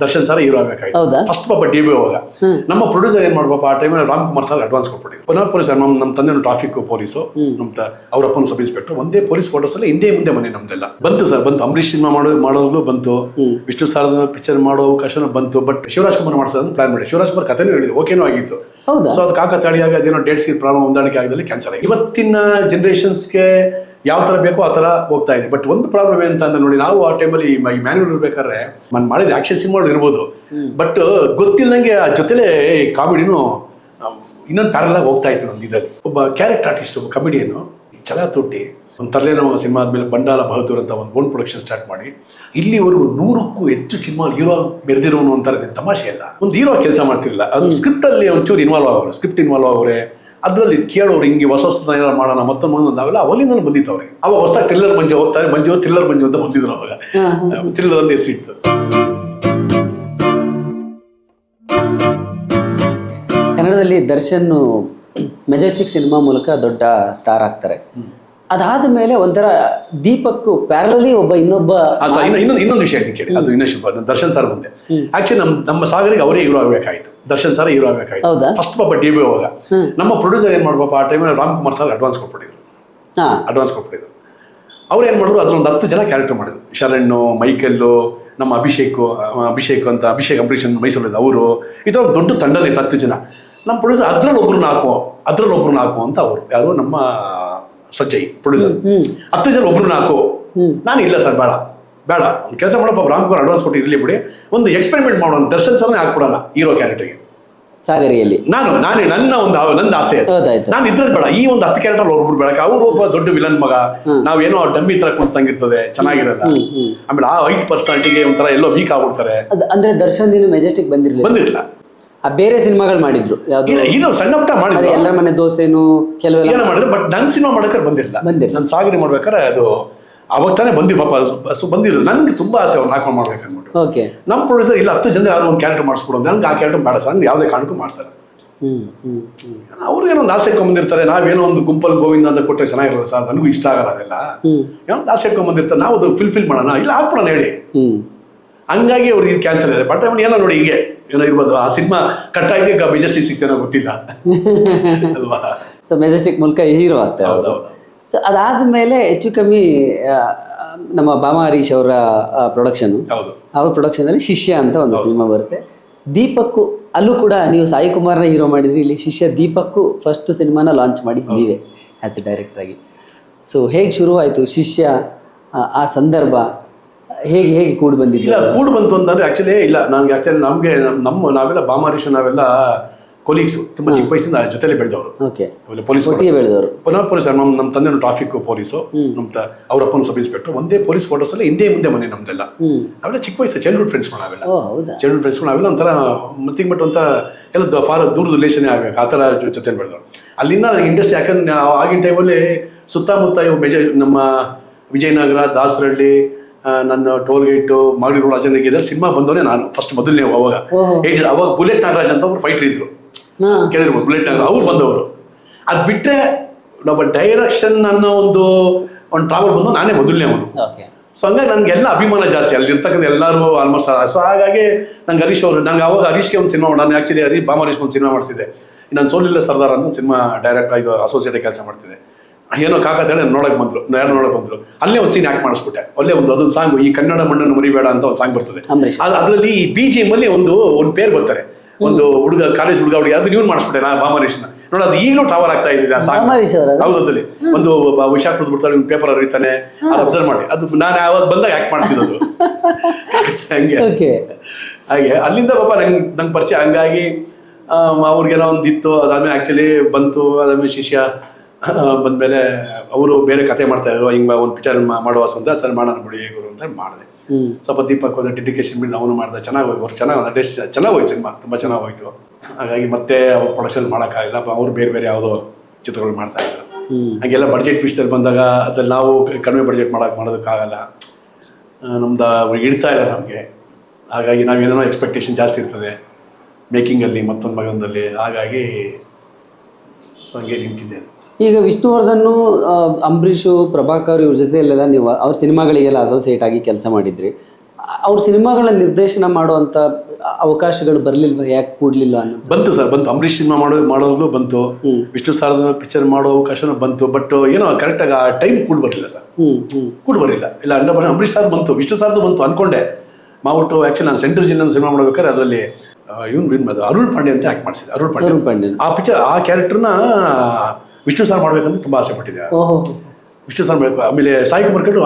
Darshan sir hero ಆಗಬೇಕಾಗಿತ್ತು. ಹೌದಾ? First ಪಾಪ ಡಿ ಬಿ ಹೋಗ ನಮ್ಮ ಪ್ರೊಡ್ಯೂಸರ್ ಏನ್ ಮಾಡ್ಬೇಕು ಆ ಟೈಮಲ್ಲಿ ರಾಮ್ ಕುಮಾರ್ ಸರ್ ಅಡ್ವಾನ್ಸ್ ಕೊಟ್ಬಿಟ್ಟಿದ್ರು. ಪುನಃ ಪೊಲೀಸ್ ನಮ್ಮ ನಮ್ಮ ತಂದೆ ಟ್ರಾಫಿಕ್ ಪೊಲೀಸು ನಮ್ಮ ತ- ಅವ್ರ ಅಪ್ಪನ ಸಬ್ ಇನ್ಸ್ಪೆಕ್ಟರ್ ಒಂದೇ ಪೊಲೀಸ್ ಕ್ವಾರ್ಟರ್ಸ್ ಅಲ್ಲಿ ಹಿಂದೆ ಮುಂದೆ ಮನೆ ನಮ್ದೆಲ್ಲ. ಬಂತು ಸರ್ ಬಂತು. ಅಂಬರೀಷ್ ಸಿನಿಮಾ ಮಾಡೋ ಮಾಡೋವಾಗ್ಲೂ ಬಂತು. ವಿಷ್ಣು ಸಾಲದ ಪಿಕ್ಚರ್ ಮಾಡೋ ಅವಕಾಶನೂ ಬಂತು. ಬಟ್ ಶಿವರಾಜ್ ಕುಮಾರ್ ಮಾಡ್ಸೋದು ಪ್ಲಾನ್ ಮಾಡಿ ಶಿವರಾಜ್ ಕುಮಾರ್ ಕಥೆನೂ ಹೇಳಿದ್ರು. ಓಕೆನೂ ಆಗಿತ್ತು. ಹೌದಾ? ಸೊ ಅದು ಕಾಕತಾಳಿಯಾಗಿ ಅದೇನೋ ಡೇಟ್ಸ್ ಪ್ರಾಬ್ಲಮ್ ಹೊಂದಾಣಿಕೆ ಆಗದಲ್ಲಿ ಕ್ಯಾನ್ಸಲ್ ಆಗಿದೆ. ಇವತ್ತಿನ ಜನರೇಷನ್ಸ್ಗೆ ಯಾವ ತರ ಬೇಕೋ ಆ ತರ ಹೋಗ್ತಾ ಇದೆ. ಬಟ್ ಒಂದು ಪ್ರಾಬ್ಲಮ್ ಏನಂತ ಅಂದ್ರೆ ನೋಡಿ ನಾವು ಆ ಟೈಮಲ್ಲಿ ಈ ಮ್ಯಾನ್ಯೂಲ್ ಇರ್ಬೇಕಾದ್ರೆ ನಾನು ಮಾಡಿದ ಆಕ್ಷನ್ ಸಿನಿಮಾಗಳು ಇರ್ಬೋದು. ಬಟ್ ಗೊತ್ತಿಲ್ಲದಂಗೆ ಆ ಜೊತೆಲೆ ಕಾಮಿಡಿನೂ ಇನ್ನೊಂದು ಪ್ಯಾರಲ್ ಆಗಿ ಹೋಗ್ತಾ ಇತ್ತು ನಮ್ದು ಇದರಲ್ಲಿ. ಒಬ್ಬ ಕ್ಯಾರೆಕ್ಟರ್ ಆರ್ಟಿಸ್ಟ್ ಒಬ್ಬ ಕಮಿಡಿಯನ್ನು ಛಲ ತೊಟ್ಟಿ. ಒಂದು ತಲೆನೋವ ಸಿನಿಮಾ ಆದಮೇಲೆ ಬಂಡಾಲ ಬಹದ್ದೂರ್ ಅಂತ ಒಂದು ಓನ್ ಪ್ರೊಡಕ್ಷನ್ ಸ್ಟಾರ್ಟ್ ಮಾಡಿ ಇಲ್ಲಿವರೆಗೂ ನೂರಕ್ಕೂ ಹೆಚ್ಚು ಸಿನಿಮಾ ಹೀರೋ ಮೆರೆದಿರೋನು ಅಂತಾರೆ ತಮಾಷೆ ಅಲ್ಲ. ಒಂದು ಹೀರೋ ಕೆಲಸ ಮಾಡ್ತಿರಲಿಲ್ಲ. ಅದು ಸ್ಕ್ರಿಪ್ಟ್ ಅಲ್ಲಿ ಒಂಚೂರು ಇನ್ವಾಲ್ವ್ ಆಗೋರು ಸ್ಕ್ರಿಪ್ಟ್ ಇನ್ವಾಲ್ವ್ ಆಗೋರೆ ಅದರಲ್ಲಿ ಕೇಳೋರು ಹಿಂಗೆ ಹೊಸ ಹೊಸ ಏನಾರು ಮಾಡೋಣ ಮತ್ತೊಂದು ಮುಂದೆ ನಾವೆಲ್ಲ ಅವಲಿಂದ ಬಂದಿತ್ತು ಅವ್ರಿಗೆ ಅವಾಗ ಹೊಸದಾಗಿ ಥ್ರಿಲ್ಲರ್ ಮಂಜು ಹೋಗ್ತಾರೆ ಮಂಜು ಥ್ರಿಲ್ಲರ್ ಮಂಜು ಅಂತ ಬಂದಿದ್ರು ಅವಾಗ. ಥ್ರಿಲ್ಲರ್ ಅಂತ ಹೆಸರಿತ್ತು ಕನ್ನಡದಲ್ಲಿ ದರ್ಶನ್ ಮೆಜೆಸ್ಟಿಕ್ ಸಿನಿಮಾ ಮೂಲಕ ದೊಡ್ಡ ಸ್ಟಾರ್ ಆಗ್ತಾರೆ. ಅದಾದ ಮೇಲೆ ಒಂಥರ ದೀಪಕ್ಕೂ ಪ್ಯಾರಲಲಿ ಒಬ್ಬ ಇನ್ನೊಬ್ಬ ಇನ್ನೊಂದು ಇನ್ನೊಂದು ವಿಷಯ ಕೇಳಿ. ಅದು ಇನ್ನಷ್ಟು ದರ್ಶನ್ ಸರ್ ಮುಂದೆ. ಆಕ್ಚುಲಿ ನಮ್ಮ ನಮ್ಮ ಸಾಗರಿಗೆ ಅವರೇ ಹೀರೋ ಆಗ್ಬೇಕಾಯ್ತು. ದರ್ಶನ್ ಸರ್ ಹೀರೋ ಆಗ್ಬೇಕಾಯ್ತು. ಹೌದಾ? ಫಸ್ಟ್ ಪಾಪ ಟಿ ವಿ ಹೋಗ ನಮ್ಮ ಪ್ರೊಡ್ಯೂಸರ್ ಏನ್ ಮಾಡ್ಬೇಕು ಆ ಟೈಮಲ್ಲಿ ರಾಮ್ ಕುಮಾರ್ ಸರ್ ಅಡ್ವಾನ್ಸ್ ಕೊಟ್ಬಿಟ್ಟಿದ್ರು. ಹಾ. ಅಡ್ವಾನ್ಸ್ ಕೊಟ್ಬಿಟ್ಟಿದ್ರು. ಅವ್ರು ಏನು ಮಾಡಿದ್ರು? ಅದ್ರೊಂದು ಹತ್ತು ಜನ ಕ್ಯಾರೆಕ್ಟರ್ ಮಾಡಿದ್ರು. ಶರಣ್ಣು ಮೈಕಲ್ಲು ನಮ್ಮ ಅಭಿಷೇಕ್ ಅಭಿಷೇಕ್ ಅಂತ ಅಭಿಷೇಕ್ ಅಂಬರೀಷ್ ಅಂತ ಮೈಸೂರಲ್ಲಿ ಅವರು. ಇದರ ಒಂದು ದೊಡ್ಡ ತಂಡನೇ ಇತ್ತು ಹತ್ತು ಜನ. ನಮ್ಮ ಪ್ರೊಡ್ಯೂಸರ್ ಅದ್ರಲ್ಲಿ ಒಬ್ರನ್ನ ಹಾಕುವ ಅದ್ರಲ್ಲಿ ಒಬ್ರನ್ನ ಹಾಕುವ ಅಂತ ಅವರು. ಯಾರು? ನಮ್ಮ ಸಜ್ಜಯ್ ಪ್ರೊಡ್ಯೂಸರ್ ಹತ್ತು ಜನ ಒಬ್ರು ನಾಲ್ಕು. ನಾನು ಇಲ್ಲ ಸರ್ ಬೇಡ. ಬೇಡ. ಒಂದು ಕೆಲಸ ಮಾಡಪ್ಪ ರಾಮ್ ಕುಮಾರ್ ಅಡ್ವಾನ್ಸ್ ಕೊಟ್ಟು ಇರಲಿ ಬಿಡಿ. ಒಂದು ಎಕ್ಸ್ಪೆರಿಮೆಂಟ್ ಮಾಡೋಣ ದರ್ಶನ್ ಸರ್ನೇ ಹಾಕ್ಬಿಡೋಣ ಹೀರೋ ಕ್ಯಾರೆಕ್ಟರ್ಗೆ ಸಾಗರಿಯಲ್ಲಿ. ನಾನು ನಾನೇ ನನ್ನ ಒಂದು ನನ್ನ ಆಸೆ ನಾನು ಇದ್ರಲ್ಲಿ ಬೇಡ. ಈ ಒಂದು ಹತ್ತು ಕ್ಯಾರೆಕ್ಟರ್ ಒಬ್ರು ಬೇಡ ಅವರು ಒಬ್ಬ ದೊಡ್ಡ ವಿಲನ್ ಮಗ. ನಾವೇನೋ ಡಮ್ಮಿ ತರ ಕುಣಿಸಂಗಿರ್ತದೆ ಚೆನ್ನಾಗಿರಲ್ಲ. ಆಮೇಲೆ ಆ ವೈಟ್ ಪರ್ಸನಾಲಿಟಿಗೆ ಒಂಥರ ಎಲ್ಲೋ ವೀಕ್ ಆಗ್ಬಿಡ್ತಾರೆ. ಅದ್- ಅಂದ್ರೆ ದರ್ಶನ್ ಮೆಜೆಸ್ಟಿಕ್ ಬಂದಿರಲಿಲ್ಲ. ಬಂದಿರಲಿಲ್ಲ. ಬೇರೆ ಸಿನಿಮಾಗಳು ಮಾಡಿದ್ರು. ಯಾವ್ದು ಇಲ್ಲ ಇನ್ನು ಸಣ್ಣ ಪುಟ್ಟ ಅದೇ ಮಾಡಿದ್ರು ಎಲ್ಲರ ಮನೆ ದೋಸೆನು ಕೆಲವೆಲ್ಲ ಏನೋ ಮಾಡಿದ್ರು ಬಟ್ ನನ್ನ ಸಿನಿಮಾ ಮಾಡಕ್ಕಾರೆ ಬಂದಿರಲಿಲ್ಲ ಬಂದಿಲ್ಲ. ನಾನು ಸಾಗರಿ ಮಾಡ್ಬೇಕಾದ್ರೆ ಅದು ಅವಾಗ ತಾನೇ ಬಂದಿ ಪಾಪ ಸೊ ಬಂದಿದ್ರು ನನ್ಗೆ ತುಂಬಾ ಆಸೆ ಅವ್ರು ನಾಲ್ಕು ಮಾಡ್ಬೇಕು ಅಂದ್ಬಿಟ್ಟು ಓಕೆ. ನಮ್ಮ ಪ್ರೊಡ್ಯೂಸರ್ ಇಲ್ಲ ಹತ್ತು ಜನ ಯಾರು ಒಂದು ಕ್ಯಾರೆಕ್ಟರ್ ಮಾಡಿಸ್ಕೊಡು ನನ್ಗೆ ಆ ಕ್ಯಾರೆಕ್ಟರ್ ಬೇಡ ಸರ್ ನನ್ಗೆ ಯಾವುದೇ ಕಾರಣಕ್ಕೂ ಮಾಡ್ತಾರೆ ಅವ್ರಿಗೇನೋ ಒಂದು ಆಸೆ ಇಟ್ಕೊಂಡ್ಬಂದಿರ್ತಾರೆ. ನಾವೇನೋ ಒಂದು ಗುಂಪಲ್ ಗೋವಿಂದ ಅಂತ ಕೊಟ್ಟರೆ ಚೆನ್ನಾಗಿರಲ್ಲ ಸರ್ ನನಗೂ ಇಷ್ಟ ಆಗಲ್ಲ ಅದೆಲ್ಲ. ಏನೋ ಒಂದು ಆಸೆ ಇಟ್ಕೊಂಡ್ಬಂದಿರ್ತಾರೆ. ನಾವು ಅದು ಫಿಲ್ಫಿಲ್ ಮಾಡೋಣ. ಇಲ್ಲ ಹಾಕ್ಬಿಡೋಣ ಹೇಳಿ. ಹ್ಮ್. ಹಂಗಾಗಿ ಅವ್ರಿಗೆ ಇದು ಕ್ಯಾನ್ಸಲ್ ಇದೆ ಬಟ್ ಅವ್ನು ಏನೋ ನೋಡಿ ಹೀಗೆ. ಏನೋ ಇರ್ಬೋದು. ಆ ಸಿನಿಮಾ ಕಟ್ಟಾಗಿ ಮೆಜೆಸ್ಟಿಕ್ ಸಿಗ್ತೇನೋ ಗೊತ್ತಿಲ್ಲ. ಅಲ್ವಾ? ಸೊ ಮೆಜೆಸ್ಟಿಕ್ ಮೂಲಕ ಹೀರೋ ಆಗ್ತಾ ಹೌದು ಹೌದೌದು ಸೊ ಅದಾದ್ಮೇಲೆ ಹೆಚ್ಚು ಕಮ್ಮಿ ನಮ್ಮ ಬಾಮ ಹರೀಶ್ ಅವರ ಪ್ರೊಡಕ್ಷನ್ ಹೌದು. ಅವ್ರ ಪ್ರೊಡಕ್ಷನ್ ಅಲ್ಲಿ ಶಿಷ್ಯ ಅಂತ ಒಂದು ಸಿನಿಮಾ ಬರುತ್ತೆ. ದೀಪಕ್ಕು ಅಲ್ಲೂ ಕೂಡ ನೀವು ಸಾಯಿ ಕುಮಾರ್ನ ಹೀರೋ ಮಾಡಿದ್ರಿ ಇಲ್ಲಿ ಶಿಷ್ಯ ದೀಪಕ್ಕು ಫಸ್ಟ್ ಸಿನಿಮಾನ ಲಾಂಚ್ ಮಾಡಿ ನೀವೇ ಆ್ಯಸ್ ಎ ಡೈರೆಕ್ಟರ್ ಆಗಿ. ಸೊ ಹೇಗೆ ಶುರುವಾಯಿತು ಶಿಷ್ಯ ಆ ಸಂದರ್ಭ? ಹೇಗೆ ಹೇಗೆ ಕೂಡಿ ಬಂದಿದ್ದು? ಇಲ್ಲ ಕೂಡು ಬಂತು ಅಂತಂದ್ರೆ ಆಕ್ಚುಲಿ ಇಲ್ಲ. ನನಗೆ ಆಕ್ಚುಲಿ ನಮಗೆ ನಮ್ಮ ನಾವೆಲ್ಲ ಬಾಮಾರೀಶ್ ನಾವೆಲ್ಲ ಕೊಲೀಗ್ಸ್ ತುಂಬ ಚಿಕ್ಕ ವಯಸ್ಸಿಂದ ಜೊತೆಲೆ ಬೆಳೆದವರು. ಓಕೆ. ಪೊಲೀಸ್ ಬೆಳೆದವರು. ಪುನಃ ಪೊಲೀಸ್ ನಮ್ಮ ನಮ್ಮ ತಂದೆ ಟ್ರಾಫಿಕ್ ಪೊಲೀಸು ನಮ್ಮ ತ- ಅವ್ರ ಅಪ್ಪನ ಸಬ್ ಇನ್ಸ್ಪೆಕ್ಟರ್ ಒಂದೇ ಪೊಲೀಸ್ ಕ್ವಾರ್ಟರ್ಸ್ ಅಲ್ಲಿ ಹಿಂದೆ ಮುಂದೆ ಮನೆ ನಮ್ದೆಲ್ಲ. ಅವೆಲ್ಲ ಚಿಕ್ಕ ವಯಸ್ಸು ಚೈಲ್ಡ್ಹುಡ್ ಫ್ರೆಂಡ್ಸ್ ನಾವೆಲ್ಲ. ಚೈಲ್ಡ್ಹುಡ್ ಫ್ರೆಂಡ್ಸ್ ನಾವೆಲ್ಲ ಒಂಥರ ಮತ್ತಿಂಗ್ ಬಟ್ ಅಂತ ಎಲ್ಲ ಫಾರ್ ದೂರ ರಿಲೇಷನ್ ಆಗಬೇಕು ಆ ಥರ ಜೊತೆ ಬೆಳೆದವರು. ಅಲ್ಲಿಂದ ನನಗೆ ಇಂಡಸ್ಟ್ರಿ ಯಾಕಂದ್ರೆ ಆಗಿನ ಟೈಮಲ್ಲಿ ಸುತ್ತಮುತ್ತ ಇವು ಮೇಜರ್ ನಮ್ಮ ವಿಜಯನಗರ ದಾಸರಳ್ಳಿ ಆ, ನನ್ನ ಟೋಲ್ ಗೇಟ್ ಮಾಗಡಿ ರೋಡ್ ಅಜನಿಗೆ ಸಿನಿಮಾ ಬಂದವನೇ ನಾನು ಫಸ್ಟ್ ಮೊದಲನೇ ಅವಾಗ. ಏಟ್- ಅವಾಗ ಬುಲೆಟ್ ನಾಗರಾಜ್ ಅಂತ ಒಬ್ರು ಫೈಟರ್ ಇದ್ರು. ಕೇಳಿರ್ಬೋದು ಬುಲೆಟ್ ನಾಗರಾಜ್ ಅವ್ರು ಬಂದವರು. ಅದು ಬಿಟ್ಟರೆ ನಮ್ಮ ಡೈರೆಕ್ಷನ್ ಅನ್ನೋ ಒಂದು ಒಂದು ಟ್ರಾವೆಲ್ ಬಂದು ನಾನೇ ಮೊದಲನೇ ಅವನು. ಸೊ ಹಂಗಾಗಿ ನನಗೆಲ್ಲ ಅಭಿಮಾನ ಜಾಸ್ತಿ ಅಲ್ಲಿ ಇರ್ತಕ್ಕಂಥ ಎಲ್ಲರೂ ಆಲ್ಮೋಸ್ಟ್ ಸೊ ಹಾಗಾಗಿ ನಂಗೆ ಹರೀಶ್ ಅವರು ನಂಗೆ ಅವಾಗ ಹರೀಶ್ಗೆ ಒಂದು ಸಿನಿಮಾ ನಾನು ಆ್ಯಕ್ಚುಲಿ ಹರೀಶ್ ಬಾಮ ಹರೀಶ್ ಒಂದು ಸಿನಿಮಾ ಮಾಡಿಸಿದೆ ನಾನು ಸೋಲಿಲ್ಲ ಸರ್ದಾರ್ ಅಂತ ಒಂದು ಸಿನಿಮಾ ಡೈರೆಕ್ಟ್ ಇದು ಅಸೋಸಿಯೇಟ್ ಕೆಲಸ ಮಾಡ್ತಿದ್ದೆ. ಏನೋ ಕಾಕ ಹೇಳಿ ನೋಡಕ್ ಬಂದ್ರು ನಾನು ನೋಡಕ್ ಬಂದ್ರು. ಅಲ್ಲೇ ಒಂದು ಸೀನ್ ಆಕ್ಟ್ ಮಾಡಿಸ್ಬಿಟ್ಟೆ. ಅಲ್ಲೇ ಒಂದು ಅದೊಂದು ಸಾಂಗ್ ಈ ಕನ್ನಡ ಮಣ್ಣನ್ನು ಮರಿಬೇಡ ಅಂತ ಒಂದು ಸಾಂಗ್ ಬರ್ತದೆ. ಅದರಲ್ಲಿ ಈ ಬಿ ಜಿ ಎಂ ಅಲ್ಲಿ ಒಂದು ಒಂದು ಪೇರ್ ಬರ್ತಾರೆ. ಒಂದು ಹುಡುಗ ಕಾಲೇಜ್ ಹುಡುಗ ಹುಡುಗಿ ಅದು ನೀವು ಮಾಡಿಸ್ಬಿಟ್ಟೆ ನಾ ಬಾಮರೀಶ್ನ ನೋಡಿ ಅದು ಈಗಲೂ ಟವರ್ ಆಗ್ತಾ ಇದೆ ಆ ಸಾಂಗ್ ಬಾಮರೀಶ್ ಅವರ ಹೌದು ಅದಲ್ಲಿ ಒಂದು ಒಬ್ಬ ವಿಷ ಕುಡಿದು ಬಿಡ್ತಾಳೆ ಒಂದು ಪೇಪರ್ ಅರಿತಾನೆ ಅದು ಅಬ್ಸರ್ವ್ ಮಾಡಿ. ಅದು ನಾನು ಯಾವತ್ತು ಬಂದಾಗ ಆಕ್ಟ್ ಮಾಡಿಸಿರೋದು. ಹಂಗೆ. ಹಾಗೆ ಅಲ್ಲಿಂದ ಪಾಪ ನಂಗೆ ನಂಗೆ ಪರಿಚಯ. ಹಂಗಾಗಿ ಅವ್ರಿಗೆಲ್ಲ ಒಂದು ಇತ್ತು ಅದಾದ್ಮೇಲೆ ಆ್ಯಕ್ಚುಲಿ ಬಂತು ಅದಾದ್ಮೇಲೆ ಶಿಷ್ಯ. ಬಂದ್ಮೇಲೆ ಅವರು ಬೇರೆ ಕತೆ ಮಾಡ್ತಾ ಇದ್ರು. ಹಿಂಗೆ ಒಂದು ಪಿಕ್ಚರ್ ಮಾಡುವ ಅಂತ ಸರ್ ಮಾಡೋಣ ಬಿಡಿ ಗುರು ಅಂತ ಮಾಡಿದೆ. ಸ್ವಲ್ಪ ದೀಪಕ್ ಒಂದು ಡೆಡಿಕೇಶನ್ ಬಿಟ್ಟು ಅವನು ಮಾಡಿದೆ. ಚೆನ್ನಾಗಿ ಅವ್ರು ಚೆನ್ನಾಗಿ ನಟೇಶ್ ಚೆನ್ನಾಗಿ ಹೋಯ್ತು ಸಿನಿಮಾ. ತುಂಬ ಚೆನ್ನಾಗಿ ಹೋಯ್ತು. ಹಾಗಾಗಿ ಮತ್ತೆ ಅವ್ರು ಪ್ರೊಡಕ್ಷನ್ ಮಾಡೋಕ್ಕಾಗಿಲ್ಲ. ಅವ್ರು ಬೇರೆ ಬೇರೆ ಯಾವುದೋ ಚಿತ್ರಗಳು ಮಾಡ್ತಾ ಇದ್ರು. ಹಾಗೆಲ್ಲ ಬಡ್ಜೆಟ್ ವಿಷಯದಲ್ಲಿ ಬಂದಾಗ ಅದ್ರಲ್ಲಿ ನಾವು ಕಡಿಮೆ ಬಡ್ಜೆಟ್ ಮಾಡೋಕೆ ಮಾಡೋದಕ್ಕಾಗಲ್ಲ. ನಮ್ದು ನಮ್ದು ಇಡ್ತಾ ಇಲ್ಲ ನಮಗೆ. ಹಾಗಾಗಿ ನಾವೇನೋ ಎಕ್ಸ್ಪೆಕ್ಟೇಷನ್ ಜಾಸ್ತಿ ಇರ್ತದೆ. ಮೇಕಿಂಗಲ್ಲಿ ಮತ್ತೊಂದು ಮಗನದಲ್ಲಿ ಹಾಗಾಗಿ ಸೊ ಹಂಗೆ ನಿಂತಿದ್ದೆ ಈಗ ವಿಷ್ಣುವರ್ಧನ್ ಅಂಬರೀಷು ಪ್ರಭಾಕರ್ ಇವ್ರ ಜೊತೆಯಲ್ಲೆಲ್ಲ ನೀವು ಅವ್ರ ಸಿನಿಮಾಗಳಿಗೆಲ್ಲ ಅಸೋಸಿಯೇಟ್ ಆಗಿ ಕೆಲಸ ಮಾಡಿದ್ರಿ. ಅವ್ರ ಸಿನಿಮಾಗಳ ನಿರ್ದೇಶನ ಮಾಡುವಂಥ ಅವಕಾಶಗಳು ಬರಲಿಲ್ವ? ಯಾಕೆ ಕೂಡಲಿಲ್ಲ ಅನ್ನೋ ಬಂತು ಸರ್ ಬಂತು. ಅಂಬರೀಷ್ ಸಿನಿಮಾ ಮಾಡೋ ಮಾಡೋವಾಗಲೂ ಬಂತು. ವಿಷ್ಣು ಸಾರದ ಪಿಕ್ಚರ್ ಮಾಡೋ ಅವಕಾಶನೂ ಬಂತು. ಬಟ್ ಏನೋ ಕರೆಕ್ಟಾಗಿ ಆ ಟೈಮ್ ಕೂಡ ಬರಲಿಲ್ಲ ಸರ್. ಕೂಡ ಬರಲಿಲ್ಲ. ಇಲ್ಲ ಪರ್ಸೆಂಟ್ ಅಂಬರೀಷ್ ಸಾರ್ದು ಬಂತು. ವಿಷ್ಣು ಸಾರ್ದು ಬಂತು ಅನ್ಕೊಂಡೆ. ಮಾವುಟ್ಟು ಆ್ಯಕ್ಚುಲಿ ನಾನು ಸೆಂಟ್ರಲ್ ಜಿಲ್ಲೆ ಸಿನಿಮಾ ಮಾಡ್ಬೇಕಾದ್ರೆ ಅದರಲ್ಲಿ ಇವನು ಅರುಳ್ ಪಾಂಡೆ ಅಂತ ಆ್ಯಕ್ಟ್ ಮಾಡಿಸಿದೆ ಅರುಳ್ ಪಾಂಡೆ. ಆ ಪಿಕ್ಚರ್ ಆ ಕ್ಯಾರೆಕ್ಟರ್ನ ವಿಷ್ಣು ಸಾರ್ ಮಾಡ್ಬೇಕಂತ ತುಂಬ ಆಸೆ ಪಟ್ಟಿದ್ದೆ. ಓಹೋ. ವಿಷ್ಣು ಸಾರ್ ಮಾಡಬೇಕು. ಆಮೇಲೆ ಸಾಯಿ ಕುಮಾರ್ ಕಟ್ಟು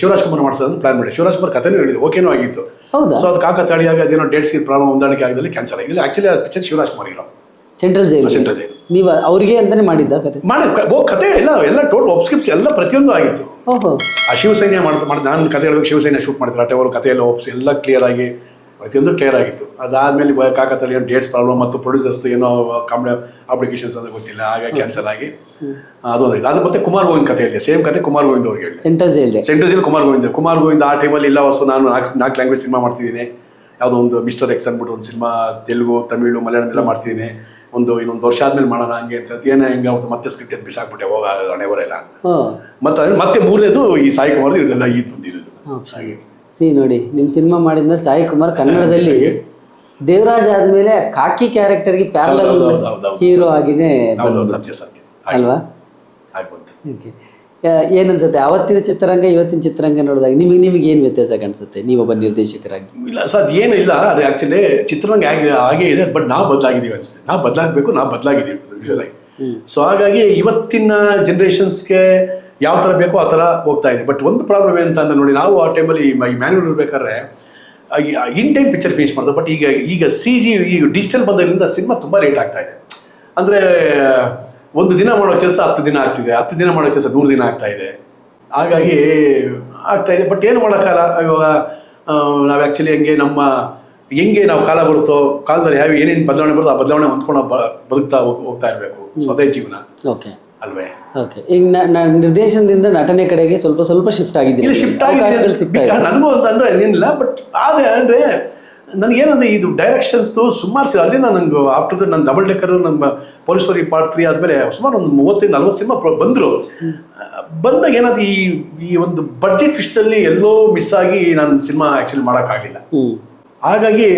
ಶಿವರಾಜ್ ಕುಮಾರ್ ಮಾಡ್ಸೋದು ಅಂತ ಪ್ಲಾನ್ ಮಾಡಿ ಶಿವರಾಜ್ ಕುಮಾರ್ ಕಥೆನೂ ಹೇಳಿದೆ ಓಕೆನೂ ಆಗಿತ್ತು ಸೊ ಅದು ಕಾಕತಾಳಿಯಾಗಿ ಅದೇನೋ ಡೇಟ್ಸ್ಗೆ ಪ್ರಾಬ್ಲಮ್ ಹೊಂದಾಣಿಕೆ ಆಗದಲ್ಲಿ ಕ್ಯಾನ್ಸಲ್ ಆಗಿದೆ. ಆಕ್ಚುಲಿ ಆ ಪಿಕ್ಚರ್ ಶಿವರಾಜ್ ಕುಮಾರ್ ಇರೋ ಸೆಂಟ್ರಲ್ ಜೈಲ್ ಸೆಂಟ್ರಲ್ ಜೈಲ್ ನೀವು ಅವರಿಗೆ ಅಂತಾನೆ ಮಾಡಿದ್ದ ಕತೆ ಮಾಡಿ ಓ ಕತೆ ಎಲ್ಲ ಎಲ್ಲ ಟೋಟಲ್ ಒಪ್ಸ್ಕ್ರಿಪ್ಸ್ ಎಲ್ಲ ಪ್ರತಿಯೊಂದು ಆಗಿತ್ತು. ಓಹೋ. ಆ ಶಿವಸೈನ್ಯ ಮಾಡಿ ಮಾಡಿ ನಾನು ಕತೆ ಹೇಳಬೇಕು ಶಿವಸೈನ್ಯ ಶೂಟ್ ಮಾಡಿದ್ರು ಅಟೆ ಅವರು ಕತೆ ಎಲ್ಲ ಒಪ್ಸ್ ಎಲ್ಲ ಕ್ಲಿಯರ್ ಆಗಿ ಪ್ರತಿಯೊಂದು ಕ್ಲಿಯರ್ ಆಗಿತ್ತು. ಅದಾದಮೇಲೆ ಕಾಕತ್ತಲ್ಲಿ ಏನು ಡೇಟ್ಸ್ ಪ್ರಾಬ್ಲಮ್ ಮತ್ತು ಪ್ರೊಡ್ಯೂಸರ್ಸ್ ಏನೋ ಕಾಂಬಿ ಅಪ್ಲಿಕೇಶನ್ಸ್ ಅಂತ ಗೊತ್ತಿಲ್ಲ. ಆಗ. ಕ್ಯಾನ್ಸಲ್ ಆಗಿ ಅದೊಂದು ಇದು ಅದು ಮತ್ತೆ ಕುಮಾರ್ ಗೋವಿಂದ್ ಕತೆ ಹೇಳಿದೆ. ಸೇಮ್ ಕತೆ ಕುಮಾರ್ ಗೋವಿಂದ್ ಅವ್ರಿಗೆ ಹೇಳಿದೆ central jail central jail Kumar Govind. Kumar Govind ಆ ಟೈಮಲ್ಲಿ ಇಲ್ಲ ವಸ್ತು ನಾನು ನಾಲ್ಕು ನಾಲ್ಕು ಲ್ಯಾಂಗ್ವೇಜ್ ಸಿನಿಮಾ ಮಾಡ್ತಿದ್ದೀನಿ. ಯಾವುದೋ ಒಂದು ಮಿಸ್ಟರ್ ಎಕ್ಸ್ ಅಂದ್ಬಿಟ್ಟು ಒಂದು ಸಿನಿಮಾ ತೆಲುಗು ತಮಿಳು ಮಲಯಾಳಂ ಎಲ್ಲ ಮಾಡ್ತಿದ್ದೀನಿ. ಒಂದು ಇನ್ನೊಂದು ವರ್ಷ ಆದ್ಮೇಲೆ ಮಾಡೋಣ ಹಂಗೆ ಅಂತ ಏನೇ ಹಿಂಗೆ ಅವ್ರು ಮತ್ತೆ ಸ್ಕ್ರಿಪ್ಟ್ ಎದ್ದು ಬಿಸಾಕ್ಬಿಟ್ಟೆ ಹೋಗ ಹಣೆ ಬರೆಲ್ಲ ಓ ಮತ್ತೆ ಮತ್ತೆ ಮೂರನೇದು ಈ ಸಾಯಿ ಕುಮಾರ್ ಇದೆಲ್ಲ ಈದ್ ಬಂದಿರೋದು ಹಾಗೆ ಸಿ ನೋಡಿ ನಿಮ್ಮ ಸಿನಿಮಾ ಮಾಡಿದ್ಮೇಲೆ ಸಾಯಿ ಕುಮಾರ್ ಕನ್ನಡದಲ್ಲಿ ದೇವರಾಜ್ ಆದ್ಮೇಲೆ ಕಾಕಿ ಕ್ಯಾರೆಕ್ಟರ್ಗೆ ಪ್ಯಾರಲಲ್. ಹೀರೋ ಆಗಿದೆ ಹೌದು ಸತ್ಯ ಸತ್ಯ. ಅಲ್ವಾ? ಓಕೆ ಏನನ್ಸುತ್ತೆ? ಅವತ್ತಿನ ಚಿತ್ರರಂಗ ಇವತ್ತಿನ ಚಿತ್ರರಂಗ ನೋಡಿದಾಗ ನಿಮಗೆ ನಿಮಗೆ ಏನು ವ್ಯತ್ಯಾಸ ಕಾಣಿಸುತ್ತೆ? ನೀವೊಬ್ಬ ನಿರ್ದೇಶಕರಾಗಿ. ಇಲ್ಲ ಸರ್ ಏನು ಇಲ್ಲ ಅದು ಆ್ಯಕ್ಚುಲಿ ಚಿತ್ರರಂಗ ಹಾಗೆ ಹಾಗೆ ಇದೆ ಬಟ್ ನಾವು ಬದಲಾಗಿದ್ದೀವಿ ಅನಿಸುತ್ತೆ. ನಾವು ಬದಲಾಗಬೇಕು ನಾವು ಬದಲಾಗಿದ್ದೀವಿ ಸೊ ಹಾಗಾಗಿ ಇವತ್ತಿನ ಜನ್ರೇಷನ್ಸ್ಗೆ ಯಾವ ಥರ ಬೇಕೋ ಆ ಥರ ಹೋಗ್ತಾ ಇದೆ. ಬಟ್ ಒಂದು ಪ್ರಾಬ್ಲಮ್ ಏನಂತ ನೋಡಿ, ನಾವು ಆ ಟೈಮಲ್ಲಿ ಈ ಮ್ಯಾನ್ಯೂಲ್ ಇರಬೇಕಾದ್ರೆ ಇನ್ ಟೈಮ್ ಪಿಕ್ಚರ್ ಫಿನಿಶ್ ಮಾಡೋದು. ಬಟ್ ಈಗ ಈಗ ಸಿ ಜಿ ಈಗ ಡಿಜಿಟಲ್ ಬಂದಾಗಿಂದ ಸಿನಿಮಾ ತುಂಬ ಲೇಟ್ ಆಗ್ತಾ ಇದೆ. ಅಂದರೆ, ಒಂದು ದಿನ ಮಾಡೋ ಕೆಲಸ ಹತ್ತು ದಿನ ಆಗ್ತಿದೆ. ಹತ್ತು ದಿನ ಮಾಡೋ ಕೆಲಸ ನೂರು ದಿನ ಆಗ್ತಾ ಇದೆ. ಹಾಗಾಗಿ ಆಗ್ತಾ ಇದೆ. ಬಟ್ ಏನು ಮಾಡೋಕ್ಕಲ್ಲ ಇವಾಗ ನಾವು ಆ್ಯಕ್ಚುಲಿ ಹಂಗೆ ನಮ್ಮ ಹೆಂಗೆ ನಾವು ಕಾಲ ಬರುತ್ತೋ ಕಾಲದಲ್ಲಿ ಯಾವ ಏನೇನು ಬದಲಾವಣೆ ಬರುತ್ತೋ ಆ ಬದಲಾವಣೆ ಹೊಂದ್ಕೊಂಡು ಬದುಕ್ತಾ ಹೋಗ್- ಹೋಗ್ತಾ ಇರಬೇಕು. ಸೊ ಅದೇ ಜೀವನ. ಓಕೆ ಅಲ್ವೇ? ಓಕೆ ಈಗ ನಾನು ನಿರ್ದೇಶನದಿಂದ ನಟನೆ ಕಡೆಗೆ ಸ್ವಲ್ಪ ಸ್ವಲ್ಪ ಶಿಫ್ಟ್ ಆಗಿದೆ. ಶಿಫ್ಟ್ ಅವಕಾಶಗಳು ಸಿಗ್ತಾ ಇದೆ. ನನಗೂ ಅಂತ ಅಂದ್ರೆ ಏನಿಲ್ಲ ಬಟ್ ಆದ್ರೆ ಅಂದ್ರೆ ನನಗೇನಂದ್ರೆ ಇದು ಡೈರೆಕ್ಷನ್ಸ್ದು ಸುಮಾರು ಸಿ ಅಲ್ಲಿ ನಂಗೆ ಆಫ್ಟರ್ ದ ನನ್ನ ಡಬಲ್ ಡೆಕ್ಕರ್ ನಮ್ಮ ಪೊಲೀಸರಿಗೆ ಪಾರ್ಟ್ ತ್ರೀ ಆದ್ಮೇಲೆ ಸುಮಾರು ಒಂದು ಮೂವತ್ತೈದು ನಲ್ವತ್ತು ಸಿನಿಮಾ ಬಂದರು. ಬಂದಾಗ ಏನಾದ್ರು ಈ ಈ ಒಂದು ಬಡ್ಜೆಟ್ ವಿಷಯದಲ್ಲಿ ಎಲ್ಲೋ ಮಿಸ್ ಆಗಿ ನಾನು ಸಿನಿಮಾ ಆ್ಯಕ್ಚುಲಿ ಮಾಡೋಕ್ಕಾಗಲಿಲ್ಲ. ಹಾಗಾಗಿ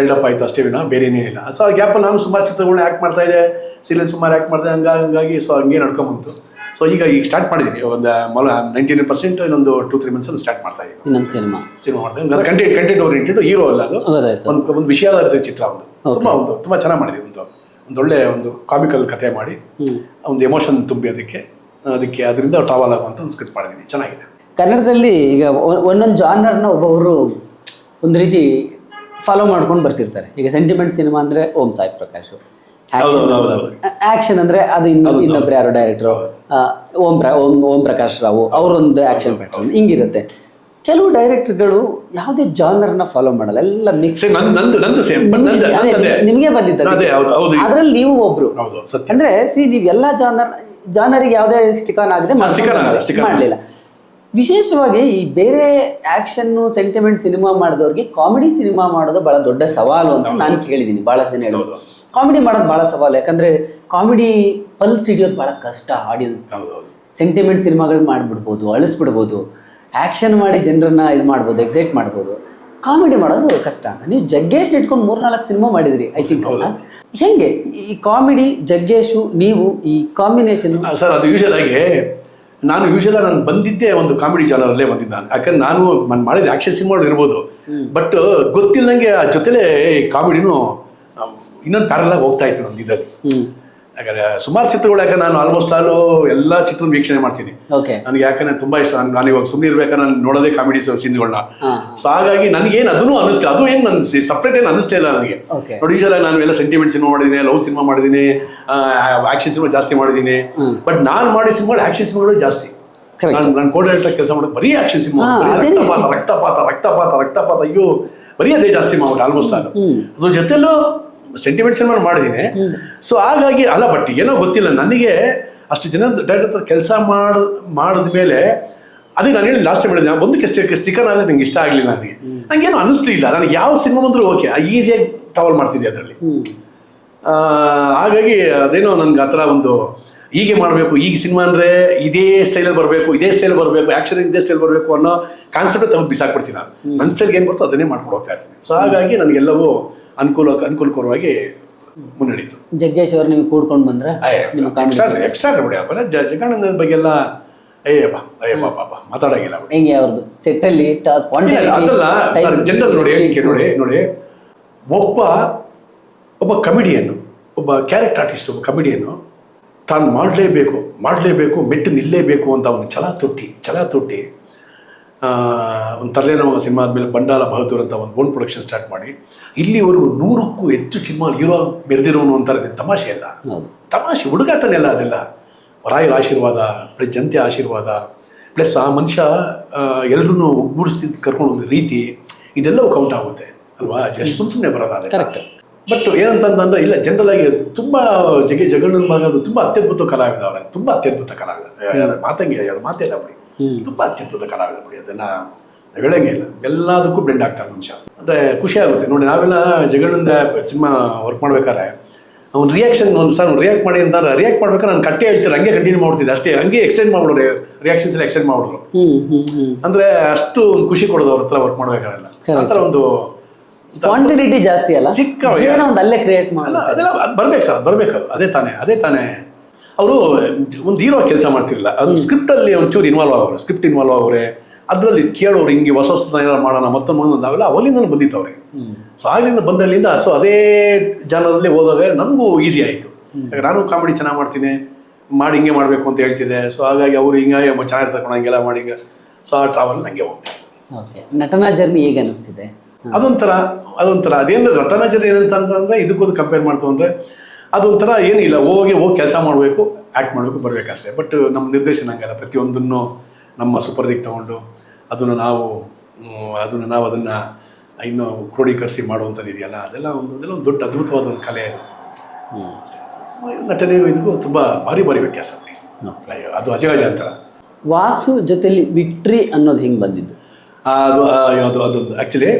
ಎಲ್ಡಪ್ ಆಯಿತು ಅಷ್ಟೇ ವಿನ ಬೇರೆ ಏನೇನಿಲ್ಲ ಸೊ ಆ ಗ್ಯಾಪಲ್ಲಿ ನಾನು ಸುಮಾರು ಚಿತ್ರಗಳನ್ನ ಆ್ಯಕ್ಟ್ ಮಾಡ್ತಾ ಇದ್ದೆ ಸೀರಿಯಲ್ ಸುಮಾರು ಆ್ಯಕ್ಟ್ ಮಾಡಿದೆ ಹಂಗಾಗಿ ಹಂಗಾಗಿ ಸೊ ಹಂಗೆ ನಡ್ಕೊಂಬಂತು. ಸೊ ಈಗ ಈಗ ಸ್ಟಾರ್ಟ್ ಮಾಡಿದ್ದೀನಿ ಒಂದು ಮೊಲ ನೈಂಟಿ ನೈನ್ ಪರ್ಸೆಂಟ್ ಇನ್ನೊಂದು ಟೂ ತ್ರೀ ಮಂತ್ಸಲ್ಲಿ ಸ್ಟಾರ್ಟ್ ಮಾಡ್ತಾ ಇದ್ದೀನಿ. ಇನ್ನೊಂದು ಸಿನಿಮಾ ಸಿನಿಮಾ ಮಾಡ್ತಾ ಇದ್ದೀನಿ. ಕಂಟೆಂಟ್ ಕಂಟೆಂಟ್ ಓರಿಯೆಂಟೆಡ್ ಹೀರೋ ಅಲ್ಲ ಅದು. ಒಂದು ಒಂದು ವಿಷಯಾಧಾರಿತ ಚಿತ್ರ ಒಂದು. ತುಂಬ ಒಂದು ತುಂಬ ಚೆನ್ನಾಗಿ ಮಾಡಿದೆ ಒಂದು ಒಂದು ಒಳ್ಳೆ ಒಂದು ಕಾಮಿಕಲ್ ಕಥೆ ಮಾಡಿ ಒಂದು ಎಮೋಷನ್ ತುಂಬಿ ಅದಕ್ಕೆ ಅದಕ್ಕೆ ಅದರಿಂದ ಟ್ರಾವಲ್ ಆಗುವಂಥ ಒಂದು ಸ್ಕ್ರಿಪ್ಟ್ ಮಾಡಿದ್ದೀನಿ ಚೆನ್ನಾಗಿದೆ. ಕನ್ನಡದಲ್ಲಿ ಈಗ ಒಂದೊಂದು ಜಾನರ್ನ ಒಬ್ಬೊಬ್ಬರು ಒಂದು ರೀತಿ ಫಾಲೋ ಮಾಡ್ಕೊಂಡು ಬರ್ತಿರ್ತಾರೆ. ಈಗ ಸೆಂಟಿಮೆಂಟ್ ಸಿನಿಮಾ ಅಂದರೆ ಓಂ ಸಾಯಿ ಪ್ರಕಾಶ್. ಆಕ್ಷನ್ ಅಂದ್ರೆ ಅದು ಇನ್ನು ಇನ್ನೊಬ್ರು ಯಾರು ಡೈರೆಕ್ಟ್ರು ಓಂ ಪ್ರ ಓಂ ಓಂ ಪ್ರಕಾಶ್ ರಾವ್ ಅವರೊಂದು ಆ್ಯಕ್ಷನ್ ಪ್ಯಾಟರ್ನ್ ಹಿಂಗಿರುತ್ತೆ. ಕೆಲವು ಡೈರೆಕ್ಟರ್ಗಳು ಯಾವುದೇ ಜಾನರ್ನ ಫಾಲೋ ಮಾಡಲ್ಲ ಎಲ್ಲ ಮಿಕ್ಸ್ ನಿಮಗೆ ಬಂದಿದ್ದಾರೆ ಅದ್ರಲ್ಲಿ ನೀವು ಒಬ್ರು. ಅಂದರೆ ಸಿ ನೀವು ಎಲ್ಲ ಜಾನರ್ ಜಾನರಿಗೆ ಯಾವುದೇ ಸ್ಟಿಕಾನ್ ಆಗದೆ. ಮಾಡಲಿಲ್ಲ. ವಿಶೇಷವಾಗಿ ಈ ಬೇರೆ ಆಕ್ಷನ್ ಸೆಂಟಿಮೆಂಟ್ ಸಿನಿಮಾ ಮಾಡಿದವ್ರಿಗೆ ಕಾಮಿಡಿ ಸಿನಿಮಾ ಮಾಡೋದು ಬಹಳ ದೊಡ್ಡ ಸವಾಲು ಅಂತ ನಾನು ಕೇಳಿದ್ದೀನಿ ಬಹಳಷ್ಟು ಜನ ಹೇಳೋದು ಕಾಮಿಡಿ ಮಾಡೋದು ಬಹಳ ಸವಾಲು ಯಾಕಂದ್ರೆ ಕಾಮಿಡಿ ಪಲ್ಸ್ ಹಿಡಿಯೋದು ಬಹಳ ಕಷ್ಟ ಆಡಿಯನ್ಸ್ ಸೆಂಟಿಮೆಂಟ್ ಸಿನಿಮಾಗಳು ಮಾಡಿಬಿಡ್ಬೋದು ಅಳಿಸ್ಬಿಡ್ಬೋದು. ಆ್ಯಕ್ಷನ್ ಮಾಡಿ ಜನರನ್ನ ಇದು ಮಾಡ್ಬೋದು ಎಕ್ಸೈಟ್ ಮಾಡ್ಬೋದು. ಕಾಮಿಡಿ ಮಾಡೋದು ಕಷ್ಟ ಅಂತ. ನೀವು ಜಗ್ಗೇಶ್ ಇಟ್ಕೊಂಡು ಮೂರ್ನಾಲ್ಕು ಸಿನಿಮಾ ಮಾಡಿದ್ರಿ ಐ ಥಿಂಕ್ ಹೆಂಗೆ ಈ ಕಾಮಿಡಿ ಜಗ್ಗೇಶು ನೀವು ಈ ಕಾಂಬಿನೇಷನ್ ಸರ್ ಅದು ಯೂಶಲ್ ಆಗಿ ನಾನು ಯೂಶಲ ನಾನು ಬಂದಿದ್ದೇ ಒಂದು ಕಾಮಿಡಿ ಜಾನರಲ್ಲೇ ಬಂದಿದ್ದೆ. ನಾನು ಯಾಕಂದ್ರೆ ನಾನು ನಾನು ಮಾಡಿದ ಆಕ್ಷನ್ ಸಿನಿಮಾಗಳು ಇರ್ಬೋದು. ಬಟ್ ಗೊತ್ತಿಲ್ಲದಂಗೆ ಆ ಜೊತೆಲೆ ಕಾಮಿಡಿನೂ ಇನ್ನೊಂದು ಪ್ಯಾರಲಾಗಿ ಹೋಗ್ತಾ ಇತ್ತು ನನ್ನ ಇದ್ರಲ್ಲಿ. ಯಾಕಂದ್ರೆ ಸುಮಾರು ಚಿತ್ರಗಳು ಯಾಕಂದ್ರೆ ನಾನು ಆಲ್ಮೋಸ್ಟ್ ಆಲ್ ಎಲ್ಲ ಚಿತ್ರ ವೀಕ್ಷಣೆ ಮಾಡ್ತೀನಿ. ಓಕೆ ನನಗೆ ಯಾಕಂದ್ರೆ ತುಂಬಾ ಇಷ್ಟ. ನಾನು ನಾನು ಇವಾಗ ಸುಮ್ಮನೆ ಇರ್ಬೇಕಾದ್ರೆ ನಾನು ನೋಡೋದೇ ಕಾಮಿಡಿ ಸೀನ್ಗಳನ್ನ ಸೊ ಹಾಗಾಗಿ ನನಗೇನು ಅದನ್ನು ಅನಿಸ್ತು ಅದು ಏನು ನನ್ನ ಸಪ್ರೇಟ್ ಏನು ಅನಿಸ್ತಾ ಇಲ್ಲ ನನಗೆ. ಓಕೆ ನೋಡಿ ನಾನು ಎಲ್ಲ ಸೆಂಟಿಮೆಂಟ್ ಸಿನಿಮಾ ಮಾಡಿದ್ದೀನಿ ಲವ್ ಸಿನಿಮಾ ಮಾಡಿದ್ದೀನಿ ಆಕ್ಷನ್ ಸಿನಿಮಾ ಜಾಸ್ತಿ ಮಾಡಿದ್ದೀನಿ. ಬಟ್ ನಾನು ಮಾಡಿದ ಸಿನಿಮಾಗಳು ಆಕ್ಷನ್ ಸಿನಿಮಾಗಳು ಜಾಸ್ತಿ. Correct. ನಾನು ನಾನು ಕೋಡ್ ಡೈರೆಕ್ಟರ್ ಕೆಲಸ ಮಾಡೋದು ಬರೀ ಆಕ್ಷನ್ ಸಿನಿಮಾ ಹಾ, ಅದೇನೆ. ರಕ್ತಪಾತ ರಕ್ತಪಾತ ರಕ್ತಪಾತ ರಕ್ತಪಾತ ಅಯ್ಯೋ ಬರೀ ಅದೇ ಜಾಸ್ತಿ ಮಾಡ್ಬಿಟ್ಟು ಆಲ್ಮೋಸ್ಟ್ ಅದು. ಅದ್ರ ಜೊತೆಲೂ ಸೆಂಟಿಮೆಂಟ್ ಸಿನಿಮಾ ಮಾಡಿದ್ದೀನಿ ಸೊ ಹಾಗಾಗಿ ಅಲ್ಲ ಬಟ್ ಏನೋ ಗೊತ್ತಿಲ್ಲ. ನನಗೆ ಅಷ್ಟು ಜನ ಡೈರೆಕ್ಟರ್ ಕೆಲಸ ಮಾಡ ಮಾಡಿದ ಮೇಲೆ ಅದೇ ನಾನು ಹೇಳಿ ಲಾಸ್ಟ್ ಟೈಮ್ ಹೇಳಿದೆ ಒಂದು ಸ್ಟಿಕ್ ಸ್ಟಿಕರ್ ಆದರೆ ನಂಗೆ ಇಷ್ಟ ಆಗಲಿಲ್ಲ ನನಗೆ. ನನಗೇನು ಅನ್ನಿಸ್ಲಿಲ್ಲ ನನಗೆ ಯಾವ ಸಿನಿಮಾ ಬಂದರೂ ಓಕೆ ಈಸಿಯಾಗಿ ಟ್ರಾವೆಲ್ ಮಾಡ್ತಿದ್ದೆ ಅದರಲ್ಲಿ. ಆ, ಹಾಗಾಗಿ ಅದೇನೋ ನನಗೆ ಆ ಥರ ಒಂದು ಹೀಗೆ ಮಾಡಬೇಕು ಈಗ ಸಿನಿಮಾ ಅಂದರೆ ಇದೇ ಸ್ಟೈಲಲ್ಲಿ ಬರಬೇಕು ಇದೇ ಸ್ಟೈಲ್ ಬರಬೇಕು ಆ್ಯಕ್ಷನ್ ಇದೇ ಸ್ಟೈಲ್ ಬರಬೇಕು ಅನ್ನೋ ಕಾನ್ಸೆಪ್ಟ್ ತೆಗೆದು ಬಿಸಾಕ್ಬಿಡ್ತೀನಿ ನಾನು. ನನ್ನ ಸ್ಟೈಲ್ಗೆ ಏನು ಬರ್ತೋ ಅದನ್ನೇ ಮಾಡ್ಕೊಂಡು ಹೋಗ್ತಾ ಇರ್ತೀನಿ. ಸೊ ಹಾಗಾಗಿ ನನಗೆಲ್ಲವೂ ಅನುಕೂಲ ಅನುಕೂಲಕರವಾಗಿ ಮುನ್ನಡೀತು ಜಗ್ಗೇಶ್ ಅವರು ನಿಮಗೆ ಕೂಡ್ಕೊಂಡು ಬಂದ್ರೆ ಎಕ್ಸ್ಟ್ರಾ ಎಕ್ಸ್ಟ್ರಾ ಬಿಡಿ ಆಮೇಲೆ ಜ ಜಗಣ್ಣನ ಬಗ್ಗೆ ಎಲ್ಲ ಅಯ್ಯಪ್ಪ ಅಯ್ಯಪ್ಪ ಪಾಪ ಮಾತಾಡಂಗಿಲ್ಲ ಹೆಂಗೆ ಅವ್ರದ್ದು? ಸೆಟ್ಟಲ್ಲಿ ಅದಲ್ಲ ಜನರಲ್ ನೋಡಿ ಹೇಳಿಕೆ ನೋಡಿ ನೋಡಿ. ಒಬ್ಬ ಒಬ್ಬ ಕಮಿಡಿಯನ್ನು ಒಬ್ಬ ಕ್ಯಾರೆಕ್ಟರ್ ಆರ್ಟಿಸ್ಟ್ ಒಬ್ಬ ಕಮಿಡಿಯನ್ನು ತಾನು ಮಾಡಲೇಬೇಕು ಮಾಡಲೇಬೇಕು ಮೆಟ್ಟು ನಿಲ್ಲೇಬೇಕು ಅಂತ ಒಂದು ಛಲ ತೊಟ್ಟಿ ಛಲ ತೊಟ್ಟಿ. ಒಂದು ತರಲೇನವ ಸಿನಿಮಾ ಆದಮೇಲೆ ಬಂಡಾಲ ಬಹದ್ದೂರ್ ಅಂತ ಒಂದು ಓನ್ ಪ್ರೊಡಕ್ಷನ್ ಸ್ಟಾರ್ಟ್ ಮಾಡಿ ಇಲ್ಲಿವರೆಗೂ ನೂರಕ್ಕೂ ಹೆಚ್ಚು ಸಿನಿಮಾ ಹೀರೋ ಮೆರೆದಿರೋನು ಅಂತಾರೆ ತಮಾಷೆ ಅಲ್ಲ. ತಮಾಷೆ ಹುಡುಗಾಟನೆಲ್ಲ ಅದೆಲ್ಲ. ರಾಯರ ಆಶೀರ್ವಾದ ಪ್ಲಸ್ ಜನತೆ ಆಶೀರ್ವಾದ ಪ್ಲಸ್ ಆ ಮನುಷ್ಯ ಎಲ್ಲರೂ ಒಗ್ಗೂಡಿಸ್ತಿದ್ದು ಕರ್ಕೊಂಡು ಒಂದು ರೀತಿ ಇದೆಲ್ಲವೂ ಕೌಂಟ್ ಆಗುತ್ತೆ ಅಲ್ವಾ? ಜಸ್ಟ್ ಸುಮ್ಮ ಸುಮ್ಮನೆ ಬರೋದ ಕರೆಕ್ಟ್ ಬಟ್ ಏನಂತಂದ್ರೆ ಇಲ್ಲ ಜನರಲ್ ಆಗಿ ತುಂಬ ಜಗ ಜಗಣ್ಣನ ಮಗ ತುಂಬ ಅತ್ಯದ್ಭುತ ಕಲಾವಿದ ಅವರ ತುಂಬ ಅತ್ಯದ್ಭುತ ಕಲಾವಿದ ಮಾತಂಗೆ ಯಾರು ಮಾತೇ ಇಲ್ಲ ಬಿಡಿ. ತುಂಬ ಅತ್ಯದ್ಭುತ ಕಲಾವಿದ ನೋಡಿ ಅದೆಲ್ಲ ನಾವ್ ಹೇಳಂಗೆ ಇಲ್ಲ. ಎಲ್ಲದಕ್ಕೂ ಬ್ಲೆಂಡ್ ಆಗ್ತಾರೆ ಮನುಷ್ಯ. ಅಂದರೆ ಖುಷಿ ಆಗುತ್ತೆ. ನೋಡಿ ನಾವೆಲ್ಲ ಜಗಳಿಂದ ಸಿನಿಮಾ ವರ್ಕ್ ಮಾಡ್ಬೇಕಾದ್ರೆ ಅವ್ನು ರಿಯಾಕ್ಷನ್ ಒಂದು ಸರ್ ರಿಯಾಕ್ಟ್ ಮಾಡಿ ಅಂತ ರಿಯಾಕ್ಟ್ ಮಾಡ್ಬೇಕಾದ್ರೆ ನಾನು ಕಟ್ಟೆ ಹೇಳ್ತಾರೆ ಹಂಗೆ ಕಂಟಿನ್ಯೂ ಮಾಡ್ತಿದ್ದೆ ಅಷ್ಟೇ. ಹಂಗೆ ಎಕ್ಸ್ಟೆಂಡ್ ಮಾಡ್ಬಿಡೋರು ರಿಯಾಕ್ಷನ್ಸ್ ಎಲ್ಲ ಎಕ್ಸ್ಟೆಂಡ್ ಮಾಡೋರು ಅಂದರೆ ಅಷ್ಟು ಒಂದು ಖುಷಿ ಕೊಡೋದು ಅವ್ರ ಹತ್ರ ವರ್ಕ್ ಮಾಡ್ಬೇಕಾರೆಲ್ಲ ಆ ಥರ ಒಂದು ಸ್ಪಾಂಟಿನಿಟಿ ಜಾಸ್ತಿ ಅಲ್ಲ? ಚಿಕ್ಕ ಒಂದು ಅಲ್ಲೇ ಕ್ರಿಯೇಟ್ ಮಾಡಲ್ಲ ಅದೆಲ್ಲ ಬರ್ಬೇಕು ಸರ್ ಬರ್ಬೇಕು. ಅದೇ ತಾನೇ ಅದೇ ತಾನೇ. ಅವರು ಒಂದು ಹೀರೋ ಕೆಲಸ ಮಾಡ್ತಿರಲಿಲ್ಲ. ಅದು ಸ್ಕ್ರಿಪ್ಟಲ್ಲಿ ಒಂಚೂರು ಇನ್ವಾಲ್ವ್ ಆಗೋರು ಸ್ಕ್ರಿಪ್ಟ್ ಇನ್ವಾಲ್ವ್ ಆಗೋರೆ ಅದರಲ್ಲಿ ಕೇಳೋರು ಹಿಂಗೆ ಹೊಸ ಹೊಸ ಏನಾರು ಮಾಡೋಣ ಮತ್ತೊಂದು ನಾವೆಲ್ಲ ಅವೆಲ್ಲ ಅವಲಿಂದ ಬಂದಿತ್ತು ಅವ್ರಿಗೆ. ಸೊ ಆಗಲಿಂದ ಬಂದಲ್ಲಿಂದ ಸೊ ಅದೇ ಜಾನರಲ್ಲಿ ಹೋದಾಗ ನಮಗೂ ಈಸಿ ಆಯಿತು. ನಾನು ಕಾಮಿಡಿ ಚೆನ್ನಾಗಿ ಮಾಡ್ತೀನಿ ಮಾಡಿ ಹಿಂಗೆ ಮಾಡಬೇಕು ಅಂತ ಹೇಳ್ತಿದ್ದೆ. ಸೊ ಹಾಗಾಗಿ ಅವರು ಹಿಂಗಾಗಿ ಚೆನ್ನಾಗಿ ತಗೊಂಡು ಹಂಗೆಲ್ಲ ಮಾಡಿ ಹಿಂಗೆ. ಸೊ ಆ ಟ್ರಾವೆಲ್ ನನಗೆ ಹೋಗ್ತಾರೆ ಓಕೆ ನಟನಾ ಜರ್ನಿ ಹೇಗೆ ಅನಿಸ್ತಿದೆ? ಅದೊಂಥರ ಅದೊಂಥರ. ಅದೇನು ನಟನಾ ಜರ್ನಿ ಅಂತಂದ್ರೆ ಇದಕ್ಕೂ ಕಂಪೇರ್ ಮಾಡ್ತು ಅಂದರೆ ಅದೊಂಥರ ಏನಿಲ್ಲ ಹೋಗಿ ಹೋಗಿ ಕೆಲಸ ಮಾಡಬೇಕು ಆ್ಯಕ್ಟ್ ಮಾಡಬೇಕು ಬರಬೇಕಷ್ಟೇ. ಬಟ್ ನಮ್ಮ ನಿರ್ದೇಶನ ಹಂಗಲ್ಲ. ಪ್ರತಿಯೊಂದನ್ನು ನಮ್ಮ ಸುಪರ್ದಿಗೆ ತಗೊಂಡು ಅದನ್ನು ನಾವು ಅದನ್ನು ನಾವು ಅದನ್ನು ಇನ್ನು ಕ್ರೋಢೀಕರಿಸಿ ಮಾಡುವಂಥದ್ದು ಇದೆಯಲ್ಲ ಅದೆಲ್ಲ ಒಂದು ಅದೆಲ್ಲ ಒಂದು ದೊಡ್ಡ ಅದ್ಭುತವಾದ ಒಂದು ಕಲೆ ಅದು. ನಟನೆ ನಟನೆಗೂ ಇದಕ್ಕೂ ತುಂಬ ಭಾರಿ ಭಾರಿ ವ್ಯತ್ಯಾಸ ಅಲ್ಲಿ. ಅದು ಅಂತಾರ ವಾಸು ಜೊತೆಲಿ ವಿಕ್ಟ್ರಿ ಅನ್ನೋದು ಹೆಂಗೆ ಬಂದಿದ್ದು? ಅದು ಅದು ಅದೊಂದು. ಆ್ಯಕ್ಚುಲಿ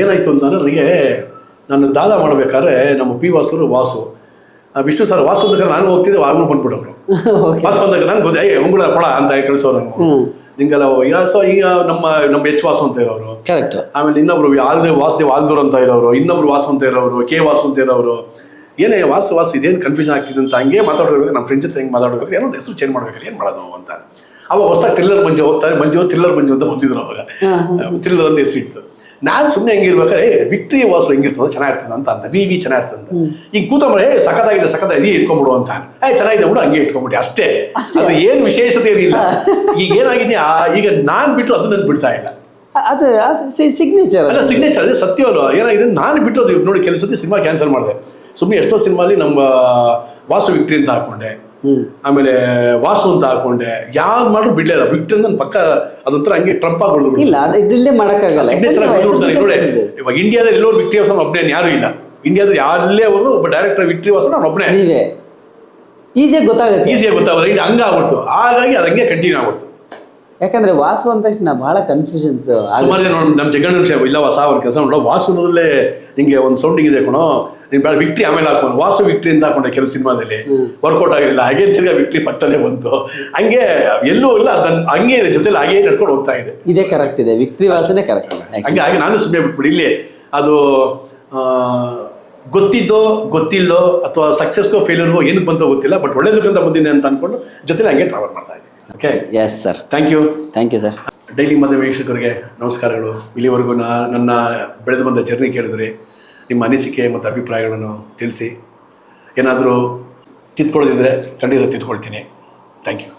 ಏನಾಯಿತು ಅಂತಂದರೆ ನನಗೆ ನಾನು ದಾದ ಮಾಡಬೇಕಾದ್ರೆ ನಮ್ಮ ಪಿ ವಾಸುರು ವಾಸು. ಆ, ವಿಷ್ಣು ಸರ್ ವಾಸು ಅಂದಾಗ ನಾನು ಹೋಗ್ತಿದ್ದೆ ಆಗಲೂ ಬಂದ್ಬಿಡೋರು ವಾಸು ಅಂದಾಗ ನಂಗೆ ಗೊತ್ತೆ ಏ ಉಂಗುಳ ಕೊಡ ಅಂತ ಕಳಿಸೋರು ಹ್ಮ್. ನಿಂಗೆಲ್ಲ ಈಗ ಸೊ ಈಗ ನಮ್ಮ ನಮ್ಮ ಎಚ್ ವಾಸು ಅಂತ ಇರೋರು. ಕರೆಕ್ಟ್ ಆಮೇಲೆ ಇನ್ನೊಬ್ರು ಆಲ್ದೇ ವಾಸುದೇವ್ ಆಲ್ದೂರ್ ಅಂತ ಇರೋರು ಇನ್ನೊಬ್ರು ವಾಸು ಅಂತ ಇರೋರು ಕೆ ವಾಸು ಅಂತ ಇರೋರು. ಏನೇ ವಾಸು ವಾಸು ಇದೇನು ಕನ್ಫ್ಯೂಷನ್ ಆಗ್ತಿದೆ ಅಂತ ಹಂಗೆ ಮಾತಾಡ್ಬೇಕು ನಮ್ಮ ಫ್ರೆಂಡ್ ಜೊತೆ ಹೆಂಗೆ ಮಾತಾಡ್ಬೇಕು ಏನೋ ಹೆಸರು ಚೇಂಜ್ ಮಾಡ್ಬೇಕು ಏನು ಮಾಡೋದು ಅಂತ. ಅವಾಗ ಹೊಸ ಥ್ರಿಲ್ಲರ್ ಮಂಜು ಹೋಗ್ತಾರೆ ಮಂಜು ಥ್ರಿಲ್ಲರ್ ಮಂಜು ಅಂತ ಬಂದಿದ್ರು ಅವಾಗ. ಥ್ರಿಲ್ಲರ್ ಅಂತ ಹೆಸರು ಇತ್ತು. ನಾನು ಸುಮ್ಮನೆ ಹೆಂಗಿರ್ಬೇಕಾದ್ರೆ ವಿಕ್ಟ್ರಿ ವಾಸು ಹೆಂಗಿರ್ತದೆ ಚೆನ್ನಾಗಿರ್ತದೆ ಅಂತ ಅಂತ ವಿ ವಿ ಚೆನ್ನಾಗಿರ್ತದೆ ಅಂತ. ಈಗ ಕೂತಂಬಳೆ ಸಖತ್ತಾಗಿದೆ ಸಖತ್ತಾಗಿದೆ ಇಟ್ಕೊಂಡ್ಬಿಡು ಅಂತ ಏ ಚೆನ್ನಾಗಿದೆ ಬಿಡು ಹಂಗೆ ಇಟ್ಕೊಂಡ್ಬಿಟ್ಟು ಅಷ್ಟೇ. ಅದು ಏನು ವಿಶೇಷತೆ ಇರಲಿಲ್ಲ ಈಗ ಏನಾಗಿದೆ ಈಗ ನಾನು ಬಿಟ್ಟು ಅದನ್ನ ಬಿಡ್ತಾ ಇಲ್ಲ. ಅದು ಅದು ಸಿಗ್ನೇಚರ್ ಅಲ್ಲ ಸಿಗ್ನೇಚರ್ ಅದೇ ಸತ್ಯವಲ್ಲ ಏನಾಗಿದೆ ನಾನು ಬಿಟ್ಟರು ಅದು ನೋಡಿ ಕೆಲಸದ ಸಿನಿಮಾ ಕ್ಯಾನ್ಸಲ್ ಮಾಡಿದೆ. ಸುಮ್ಮನೆ ಎಷ್ಟೋ ಸಿನಿಮಾಲಿ ನಮ್ಮ ವಾಸು ವಿಕ್ಟ್ರಿ ಅಂತ ಹಾಕೊಂಡೆ. ಆಮೇಲೆ ವಾಸು ಅಂತ ಹಾಕೊಂಡೆ. ಯಾವ್ದು ಮಾಡ್ರು ಬಿಡ್ಲಿಲ್ಲ ವಿಕ್ಟ್ರಿ ನನ್ನ ಪಕ್ಕ ಅದೊಂಥರ ಹಂಗೆ ಟ್ರಂಪ್ ಆಗಿ ಇಲ್ಲ ಅದು ಇದಿಲ್ಲದೆ ಮಾಡೋಕ್ಕಾಗಲ್ಲ. ಸಿಗ್ನೇಚರ್ ಯಾಕಂದ್ರೆ ಹೆಸರು ನೋಡಿ ಜೊತೆ ಬಂದಿದೆ. ಇವಾಗ ಇಂಡಿಯಾದಲ್ಲಿ ಎಲ್ಲರೂ ವಿಕ್ಟ್ರಿ ವಾಸನ್ ಒಬ್ಬನೇ ಯಾರು ಇಲ್ಲ. ಇಂಡಿಯಾದಲ್ಲಿ ಯಾರಲ್ಲೇ ಅವರು ಒಬ್ಬ ಡೈರೆಕ್ಟರ್ ವಿಕ್ಟ್ರಿ ವಾಸನ್ ನಾನು ಒಬ್ಬನೇ ನೀವೇ. ಈಸಿಯಾಗಿ ಗೊತ್ತಾಗುತ್ತೆ. ಈಸಿಯಾಗಿ ಗೊತ್ತಾಗೋದು ಇದು ಹಂಗೆ ಆಗ್ಬಿಡ್ತು. ಹಾಗಾಗಿ ಅದು ಹಂಗೆ ಕಂಟಿನ್ಯೂ ಆಗ್ಬಿಡ್ತು. ಯಾಕಂದ್ರೆ ವಾಸು ಅಂದ ತಕ್ಷಣ ಬಹಳ ಕನ್ಫ್ಯೂಷನ್ಸ್ ಸುಮಾರು ಜನ ನಮ್ಮ ಜಗಣ್ಣ ಇಲ್ಲ ಹೊಸ ಅವ್ರ ಕೆಲಸ ನೋಡೋ ವಾಸು ಅನ್ನೋದಲ್ಲೇ ನಿಂಗೆ ಒಂದು ಸೌಂಡಿಂಗ್ ಇದೆ ಕಣೋ. ನಿಮ್ ಬೇಡ ವಿಕ್ಟ್ರಿ ಆಮೇಲೆ ಹಾಕೊಂಡು ವಾಸು ವಿಕ್ಟ್ರಿ ಅಂತ ಹಾಕೊಂಡೆ ಕೆಲವು ಸಿನಿಮಾದಲ್ಲಿ. ವರ್ಕೌಟ್ ಆಗಿಲ್ಲ ಹಾಗೆ ತಿರ್ಗಾ ವಿಕ್ಟ್ರಿ ಪಕ್ಕದಲ್ಲೇ ಬಂತು. ಹಂಗೆ ಎಲ್ಲೂ ಇಲ್ಲ ಅದನ್ನ ಹಂಗೆ ಇದೆ ಜೊತೆಲಿ ಹಾಗೆ ನಡ್ಕೊಂಡು ಹೋಗ್ತಾ ಇದೆ. ಇದೇ ಕರೆಕ್ಟ್ ಇದೆ ವಿಕ್ಟ್ರಿ ವಾಸನೆ ಕರೆಕ್ಟ್ ಹಂಗೆ ಹಾಗೆ ನಾನು ಸುಮ್ಮನೆ ಬಿಟ್ಬಿಡಿ ಇಲ್ಲಿ ಅದು ಗೊತ್ತಿದ್ದೋ ಗೊತ್ತಿಲ್ಲೋ ಅಥವಾ ಸಕ್ಸಸ್ಗೋ ಫೇಲ್ಯೂರ್ಗೋ ಏನಕ್ಕೆ ಬಂತೋ ಗೊತ್ತಿಲ್ಲ ಬಟ್ ಒಳ್ಳೇದಕ್ಕಂತ ಬಂದಿದೆ ಅಂತ ಅನ್ಕೊಂಡು ಜೊತೆಲಿ ಹಂಗೆ ಟ್ರಾವೆಲ್ ಮಾಡ್ತಾ ಇದ್ದೀನಿ. Okay yes sir thank you thank you sir daily ಮಧ್ಯ ವೀಕ್ಷಕರಿಗೆ ನಮಸ್ಕಾರಗಳು. ಇಲ್ಲಿವರೆಗೂ ನಾ ನನ್ನ ಬೆಳೆದು ಬಂದ ಜರ್ನಿ ಕೇಳಿದ್ರಿ ನಿಮ್ಮ ಅನಿಸಿಕೆ ಮತ್ತು ಅಭಿಪ್ರಾಯಗಳನ್ನು ತಿಳಿಸಿ. ಏನಾದರೂ ತಿದ್ಕೊಳ್ಳೋದಿದ್ರೆ ಖಂಡಿತ ತಿದ್ಕೊಳ್ತೀನಿ. Thank you